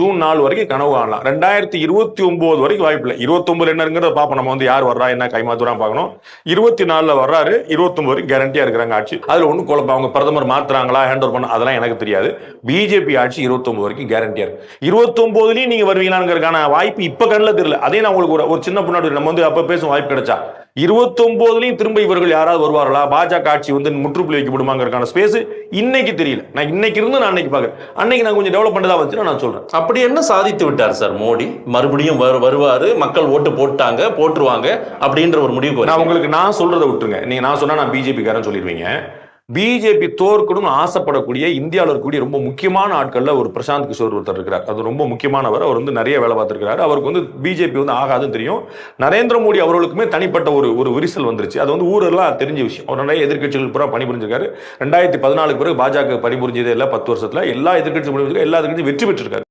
June நாலு வரைக்கும் கனவு காணலாம். ரெண்டாயிரத்தி இருபத்தி ஒன்பது வரைக்கும் வாய்ப்பு இல்லை. இருபத்தொன்பது என்னங்கிறத பார்ப்போம். நம்ம வந்து யார் வர்றா என்ன கைமாத்துறான் பார்க்கணும். இருபத்தி நாலுல வர்றாரு இருபத்தொன்பது வரைக்கும் கேரண்டியா இருக்கிறாங்க ஆட்சி. அதுல ஒன்றும் குழப்பம். அவங்க பிரதமர் மாத்துறாங்களா ஹேண்ட் ஓவர் பண்ண அதெல்லாம் எனக்கு தெரியாது. பிஜேபி ஆட்சி இருபத்தொன்பது வரைக்கும் கேரண்டியா இருக்கு. இருபத்தொன்பதுலயும் நீங்க வருவீங்களாங்கிறதுக்கான வாய்ப்பு இப்ப கண்ணில் தெரியல. அதே நான் உங்களுக்கு ஒரு ஒரு சின்ன பொண்ணாடி நம்ம வந்து அப்ப பேசும் வாய்ப்பு கிடைச்சா. இருபத்தொன்பதுலயும் திரும்ப இவர்கள் யாராவது வருவார்களா? பாஜக ஆட்சி வந்து முற்றுப்புள்ளி வைக்கப்படுமாங்கிறதுக்கான ஸ்பேஸ் இன்னைக்கு தெரியல. நான் இன்னைக்கு இருந்து நான் அன்னைக்கு பாக்குறேன் அன்னைக்கு நான் கொஞ்சம் டெவலப் பண்ணதா வந்துச்சுன்னா நான் சொல்றேன். அப்படி என்ன சாதித்து விட்டார் சார் மோடி? மறுபடியும் வரு- வருவாரு மக்கள் ஓட்டு போட்டாங்க போட்டுருவாங்க அப்படின்ற ஒரு முடிவுக்கு நான். உங்களுக்கு நான் சொல்றதை விட்டுருங்க. நீங்க நான் சொன்னா நான் பிஜேபி காரன் சொல்லிடுவீங்க. பிஜேபி தோற்கணும்னு ஆசைப்படக்கூடிய இந்தியாவில் இருக்கக்கூடிய ரொம்ப முக்கியமான ஆட்களில் ஒரு பிரசாந்த் கிஷோர் ஒருத்தர் இருக்கிறார். அது ரொம்ப முக்கியமானவர். அவர் வந்து நிறைய வேலை பார்த்துருக்கிறாரு. அவருக்கு வந்து பிஜேபி வந்து ஆகாதுன்னு தெரியும். நரேந்திர மோடி அவர்களுக்குமே தனிப்பட்ட ஒரு ஒரு விரிசல் வந்துருச்சு. அது வந்து ஊரெல்லாம் தெரிஞ்ச விஷயம். அவர் நிறைய எதிர்க்கட்சிகள் பூரா பணிபுரிஞ்சிருக்காரு. ரெண்டாயிரத்தி பதினாலுக்கு பிறகு பாஜக பணிபுரிஞ்சதே இல்லை. பத்து வருஷத்துல எல்லா எதிர்கட்சி பணிபுரிஞ்சிருக்காரு எல்லா எதிர்கட்சியும் வெற்றி பெற்றிருக்காரு.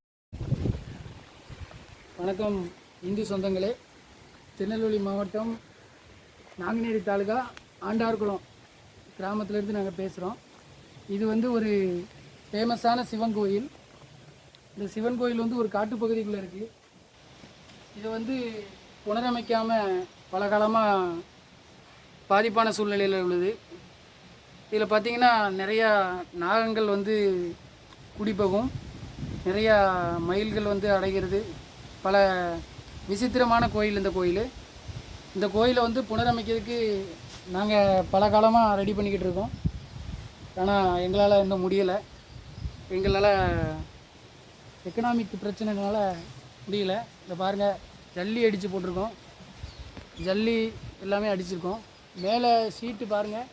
வணக்கம். இந்து சொந்தங்களே திருநெல்வேலி மாவட்டம் நாங்குநேரி தாலுகா ஆண்டார்குளம். கிராமத்திலேருந்து நாங்கள் பேசுகிறோம் இது வந்து ஒரு ஃபேமஸான சிவன் கோயில். இந்த சிவன் கோயில் வந்து ஒரு காட்டுப்பகுதிக்குள்ளே இருக்குது இது வந்து புனரமைக்காமல் பல காலமாக பாதிப்பான சூழ்நிலையில் உள்ளது. இதில் பார்த்திங்கன்னா நிறையா நாகங்கள் வந்து குடிபோகும். நிறையா மயில்கள் வந்து அடைகிறது. பல விசித்திரமான கோயில் இந்த கோயில். இந்த கோயிலை வந்து புனரமைக்கிறதுக்கு நாங்கள் பல காலமாக ரெடி பண்ணிக்கிட்டு இருக்கோம். ஆனால் எங்களால் இன்னும் முடியலை. எங்களால் எக்கனாமிக் பிரச்சனைனால முடியல. இந்த பாருங்கள் ஜல்லி அடித்து போட்டிருக்கோம். ஜல்லி எல்லாமே அடிச்சிருக்கோம். மேலே சீட்டு பாருங்கள்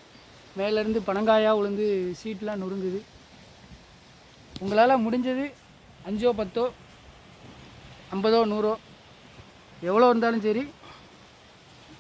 மேலேருந்து பனங்காயாக விழுந்து சீட்டெலாம் நொறுங்குது. உங்களால் முடிஞ்சது அஞ்சோ பத்தோ ஐம்பதோ நூறோ எவ்வளோ இருந்தாலும் சரி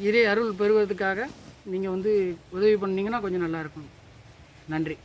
இறை அருள் பெறுவதற்காக நீங்கள் வந்து உதவி பண்ணிங்கன்னா கொஞ்சம் நல்லாயிருக்கும் நன்றி.